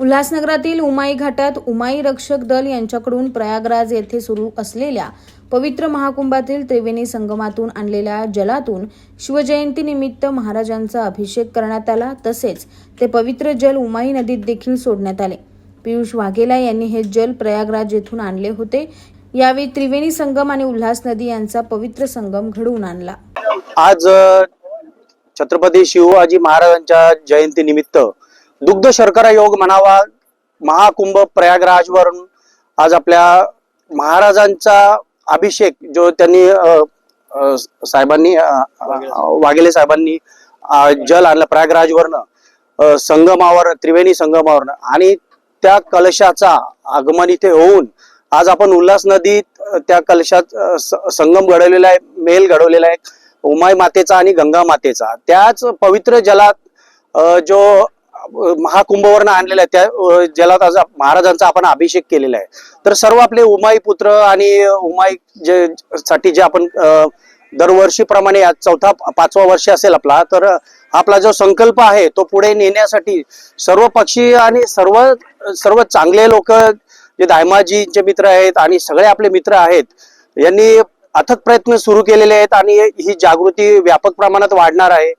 उल्हासनगरातील उमाई घाटात उमाई रक्षक दल यांच्याकडून प्रयागराज येथे सुरू असलेल्या पवित्र महाकुंभातील त्रिवेणी संगमातून आणलेल्या जलातून शिवजयंतीनिमित्त महाराजांचा अभिषेक करण्यात आला. तसेच ते पवित्र जल उमाई नदीत देखील सोडण्यात आले. पियुष वाघेला यांनी हे जल प्रयागराज येथून आणले होते. यावेळी त्रिवेणी संगम आणि उल्हास नदी यांचा पवित्र संगम घडवून आणला. आज छत्रपती शिवाजी महाराजांच्या जयंती निमित्त दुग्ध शर्करा योग म्हणावा. महाकुंभ प्रयागराजवरून आज आपल्या महाराजांचा अभिषेक जो त्यांनी साहेबांनी वाघेले. साहेबांनी जल आणलं प्रयागराजवरनं संगमावर त्रिवेणी संगमावरनं आणि त्या कलशाचा आगमन इथे होऊन आज आपण उल्हास नदीत त्या कलशात संगम घडवलेला आहे मेल घडवलेला आहे उमाई मातेचा आणि गंगा मातेचा. त्याच पवित्र जलात जो महाकुंभवरनं आणलेला आहे त्या ज्याला जलात आज महाराजांचा आपण अभिषेक केलेला आहे. तर सर्व आपले उमाई पुत्र आणि उमाई जे साठी जे आपण दरवर्षीप्रमाणे चौथा पाचवा वर्ष असेल आपला तर आपला जो संकल्प आहे तो पुढे नेण्यासाठी सर्व पक्षी आणि सर्व सर्व चांगले लोक जे दायमाजीचे मित्र आहेत आणि सगळे आपले मित्र आहेत यांनी अथक प्रयत्न सुरू केलेले आहेत आणि ही जागृती व्यापक प्रमाणात वाढणार आहे.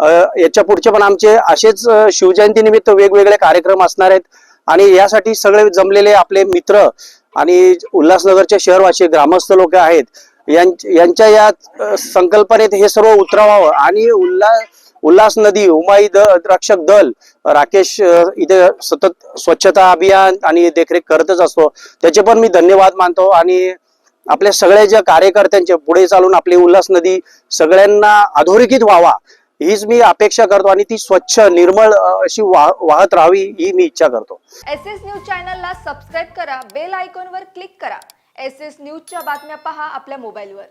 याच्या पुढचे पण आमचे असेच शिवजयंती निमित्त वेगवेगळे कार्यक्रम असणार आहेत. आणि यासाठी सगळे जमलेले आपले मित्र आणि उल्हासनगरचे शहरवासी ग्रामस्थ लोक आहेत. यांच्या या संकल्पनेत हे सर्व उतरवावं. आणि उल्हास उल्हास नदी उमाई द रक्षक दल राकेश इथे सतत स्वच्छता अभियान आणि देखरेख करतच असतो. त्याचे पण मी धन्यवाद मानतो. आणि आपल्या सगळ्या ज्या कार्यकर्त्यांचे पुढे चालून आपली उल्हास नदी सगळ्यांना अधोरेखित व्हावा. हीच मी अपेक्षा करतो आणि ती स्वच्छ निर्मळ अशी वाहत राहावी ही मी इच्छा करतो. एस एस न्यूज चॅनलला सबस्क्राईब करा बेल आयकॉनवर क्लिक करा. एस एस न्यूजच्या बातम्या पहा आपल्या मोबाईलवर.